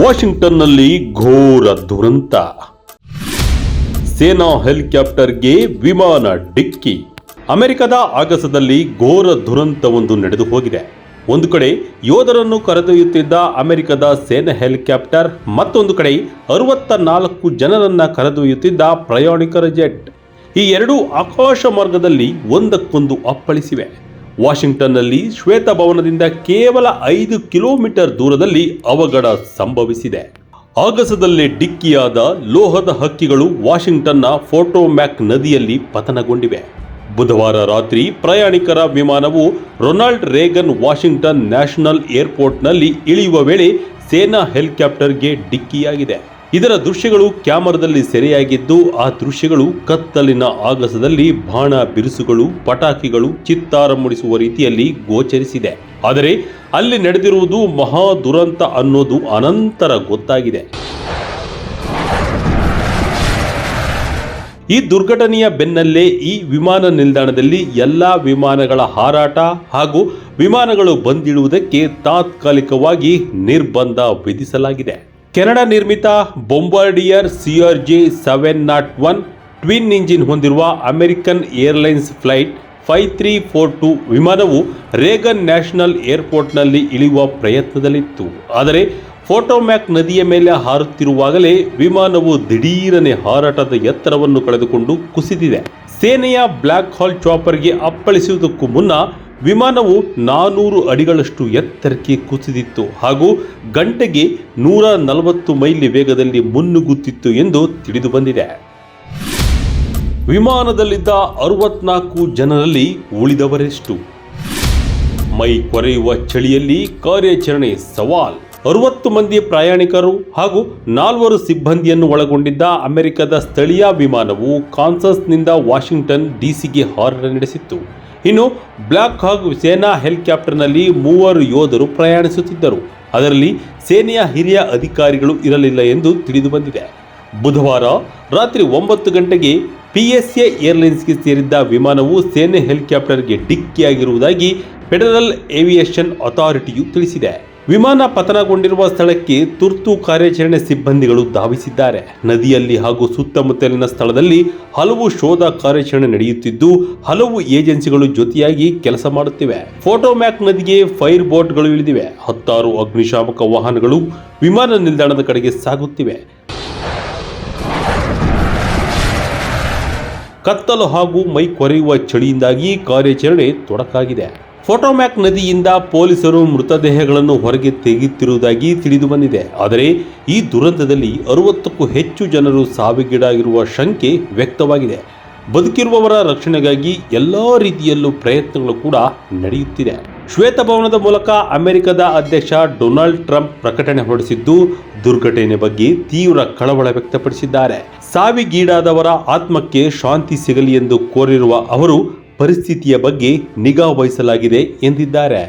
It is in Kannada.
ವಾಷಿಂಗ್ಟನ್ನಲ್ಲಿ ಘೋರ ದುರಂತ. ಸೇನಾ ಹೆಲಿಕಾಪ್ಟರ್ಗೆ ವಿಮಾನ ಡಿಕ್ಕಿ. ಅಮೆರಿಕದ ಆಗಸದಲ್ಲಿ ಘೋರ ದುರಂತವೊಂದು ನಡೆದು ಹೋಗಿದೆ. ಒಂದು ಕಡೆ ಯೋಧರನ್ನು ಕರೆದೊಯ್ಯುತ್ತಿದ್ದ ಅಮೆರಿಕದ ಸೇನಾ ಹೆಲಿಕಾಪ್ಟರ್, ಮತ್ತೊಂದು ಕಡೆ ಅರವತ್ತ ನಾಲ್ಕು ಜನರನ್ನು ಕರೆದೊಯ್ಯುತ್ತಿದ್ದ ಪ್ರಯಾಣಿಕರ ಜೆಟ್. ಈ ಎರಡೂ ಆಕಾಶ ಮಾರ್ಗದಲ್ಲಿ ಒಂದಕ್ಕೊಂದು ಅಪ್ಪಳಿಸಿವೆ. ವಾಷಿಂಗ್ಟನ್ನಲ್ಲಿ ಶ್ವೇತಭವನದಿಂದ ಕೇವಲ ಐದು ಕಿಲೋಮೀಟರ್ ದೂರದಲ್ಲಿ ಅವಘಡ ಸಂಭವಿಸಿದೆ. ಆಗಸದಲ್ಲಿ ಡಿಕ್ಕಿಯಾದ ಲೋಹದ ಹಕ್ಕಿಗಳು ವಾಷಿಂಗ್ಟನ್ನ ಫೋಟೋಮ್ಯಾಕ್ ನದಿಯಲ್ಲಿ ಪತನಗೊಂಡಿವೆ. ಬುಧವಾರ ರಾತ್ರಿ ಪ್ರಯಾಣಿಕರ ವಿಮಾನವು ರೊನಾಲ್ಡ್ ರೇಗನ್ ವಾಷಿಂಗ್ಟನ್ ನ್ಯಾಷನಲ್ ಏರ್ಪೋರ್ಟ್ನಲ್ಲಿ ಇಳಿಯುವ ವೇಳೆ ಸೇನಾ ಹೆಲಿಕಾಪ್ಟರ್ಗೆ ಡಿಕ್ಕಿಯಾಗಿದೆ. ಇದರ ದೃಶ್ಯಗಳು ಕ್ಯಾಮರಾದಲ್ಲಿ ಸೆರೆಯಾಗಿದ್ದು, ಆ ದೃಶ್ಯಗಳು ಕತ್ತಲಿನ ಆಗಸದಲ್ಲಿ ಬಾಣ ಬಿರುಸುಗಳು, ಪಟಾಕಿಗಳು ಚಿತ್ತಾರ ಮೂಡಿಸುವ ರೀತಿಯಲ್ಲಿ ಗೋಚರಿಸಿದೆ. ಆದರೆ ಅಲ್ಲಿ ನಡೆದಿರುವುದು ಮಹಾ ದುರಂತ ಅನ್ನೋದು ಅನಂತರ ಗೊತ್ತಾಗಿದೆ. ಈ ದುರ್ಘಟನೆಯ ಬೆನ್ನಲ್ಲೇ ಈ ವಿಮಾನ ನಿಲ್ದಾಣದಲ್ಲಿ ಎಲ್ಲಾ ವಿಮಾನಗಳ ಹಾರಾಟ ಹಾಗೂ ವಿಮಾನಗಳು ಬಂದಿಡುವುದಕ್ಕೆ ತಾತ್ಕಾಲಿಕವಾಗಿ ನಿರ್ಬಂಧ ವಿಧಿಸಲಾಗಿದೆ. ಕೆನಡಾ ನಿರ್ಮಿತ Bombardier CRJ seven nought one twin engine ಹೊಂದಿರುವ American airlines flight five three four two ವಿಮಾನವು ರೇಗನ್ ನ್ಯಾಷನಲ್ ಏರ್ಪೋರ್ಟ್ನಲ್ಲಿ ಇಳಿಯುವ ಪ್ರಯತ್ನದಲ್ಲಿತ್ತು. ಆದರೆ ಫೋಟೋಮ್ಯಾಕ್ ನದಿಯ ಮೇಲೆ ಹಾರುತ್ತಿರುವಾಗಲೇ ವಿಮಾನವು ದಿಢೀರನೆ ಹಾರಾಟದ ಎತ್ತರವನ್ನು ಕಳೆದುಕೊಂಡು ಕುಸಿದಿದೆ. ಸೇನೆಯ ಬ್ಲ್ಯಾಕ್ ಹಾಲ್ ಚಾಪರ್ಗೆ ಅಪ್ಪಳಿಸುವುದಕ್ಕೂ ಮುನ್ನ ವಿಮಾನವು ನಾನೂರು ಅಡಿಗಳಷ್ಟು ಎತ್ತರಕ್ಕೆ ಕುಸಿದಿತ್ತು ಹಾಗೂ ಗಂಟೆಗೆ ನೂರ ನಲವತ್ತು ಮೈಲಿ ವೇಗದಲ್ಲಿ ಮುನ್ನುಗ್ಗುತ್ತಿತ್ತು ಎಂದು ತಿಳಿದು ಬಂದಿದೆ. ವಿಮಾನದಲ್ಲಿದ್ದ ಅರವತ್ನಾಲ್ಕು ಜನರಲ್ಲಿ ಉಳಿದವರೆಷ್ಟು. ಮೈ ಕೊರೆಯುವ ಚಳಿಯಲ್ಲಿ ಕಾರ್ಯಾಚರಣೆ ಸವಾಲ್. ಅರವತ್ತು ಮಂದಿ ಪ್ರಯಾಣಿಕರು ಹಾಗೂ ನಾಲ್ವರು ಸಿಬ್ಬಂದಿಯನ್ನು ಒಳಗೊಂಡಿದ್ದ ಅಮೆರಿಕದ ಸ್ಥಳೀಯ ವಿಮಾನವು ಕಾನ್ಸಸ್ನಿಂದ ವಾಷಿಂಗ್ಟನ್ ಡಿಸಿಗೆ ಹಾರಾಟ ನಡೆಸಿತ್ತು. ಇನ್ನು ಬ್ಲಾಕ್ ಹಾಗ್ ಸೇನಾ ಹೆಲಿಕಾಪ್ಟರ್ನಲ್ಲಿ ಮೂವರು ಯೋಧರು ಪ್ರಯಾಣಿಸುತ್ತಿದ್ದರು. ಅದರಲ್ಲಿ ಸೇನೆಯ ಹಿರಿಯ ಅಧಿಕಾರಿಗಳು ಇರಲಿಲ್ಲ ಎಂದು ತಿಳಿದು ಬಂದಿದೆ. ಬುಧವಾರ ರಾತ್ರಿ ಒಂಬತ್ತು ಗಂಟೆಗೆ ಪಿಎಸ್ಎ ಏರ್ಲೈನ್ಸ್ಗೆ ಸೇರಿದ್ದ ವಿಮಾನವು ಸೇನೆ ಹೆಲಿಕಾಪ್ಟರ್ಗೆ ಡಿಕ್ಕಿಯಾಗಿರುವುದಾಗಿ ಫೆಡರಲ್ ಏವಿಯೇಷನ್ ಅಥಾರಿಟಿಯು ತಿಳಿಸಿದೆ. ವಿಮಾನ ಪತನಗೊಂಡಿರುವ ಸ್ಥಳಕ್ಕೆ ತುರ್ತು ಕಾರ್ಯಾಚರಣೆ ಸಿಬ್ಬಂದಿಗಳು ಧಾವಿಸಿದ್ದಾರೆ. ನದಿಯಲ್ಲಿ ಹಾಗೂ ಸುತ್ತಮುತ್ತಲಿನ ಸ್ಥಳದಲ್ಲಿ ಹಲವು ಶೋಧ ಕಾರ್ಯಾಚರಣೆ ನಡೆಯುತ್ತಿದ್ದು, ಹಲವು ಏಜೆನ್ಸಿಗಳು ಜೊತೆಯಾಗಿ ಕೆಲಸ ಮಾಡುತ್ತಿವೆ. ಫೋಟೋಮ್ಯಾಕ್ ನದಿಗೆ ಫೈರ್ ಬೋಟ್ಗಳು ಇಳಿದಿವೆ. ಹತ್ತಾರು ಅಗ್ನಿಶಾಮಕ ವಾಹನಗಳು ವಿಮಾನ ನಿಲ್ದಾಣದ ಕಡೆಗೆ ಸಾಗುತ್ತಿವೆ. ಕತ್ತಲು ಹಾಗೂ ಮೈ ಕೊರೆಯುವ ಚಳಿಯಿಂದಾಗಿ ಕಾರ್ಯಾಚರಣೆ ತೊಡಕಾಗಿದೆ. ಫೋಟೋಮ್ಯಾಕ್ ನದಿಯಿಂದ ಪೊಲೀಸರು ಮೃತದೇಹಗಳನ್ನು ಹೊರಗೆ ತೆಗೆಯುತ್ತಿರುವುದಾಗಿ ತಿಳಿದು ಬಂದಿದೆ ಆದರೆ ಈ ದುರಂತದಲ್ಲಿ ಅರವತ್ತಕ್ಕೂ ಹೆಚ್ಚು ಜನರು ಸಾವಿಗೀಡಾಗಿರುವ ಶಂಕೆ ವ್ಯಕ್ತವಾಗಿದೆ. ಬದುಕಿರುವವರ ರಕ್ಷಣೆಗಾಗಿ ಎಲ್ಲ ರೀತಿಯಲ್ಲೂ ಪ್ರಯತ್ನಗಳು ಕೂಡ ನಡೆಯುತ್ತಿದೆ. ಶ್ವೇತಭವನದ ಮೂಲಕ ಅಮೆರಿಕದ ಅಧ್ಯಕ್ಷ ಡೊನಾಲ್ಡ್ ಟ್ರಂಪ್ ಪ್ರಕಟಣೆ ಹೊರಡಿಸಿದ್ದು, ದುರ್ಘಟನೆ ಬಗ್ಗೆ ತೀವ್ರ ಕಳವಳ ವ್ಯಕ್ತಪಡಿಸಿದ್ದಾರೆ. ಸಾವಿಗೀಡಾದವರ ಆತ್ಮಕ್ಕೆ ಶಾಂತಿ ಸಿಗಲಿ ಎಂದು ಕೋರಿರುವ ಅವರು ಪರಿಸ್ಥಿತಿಯ ಬಗ್ಗೆ ನಿಗಾ ವಹಿಸಲಾಗಿದೆ ಎಂದಿದ್ದಾರೆ.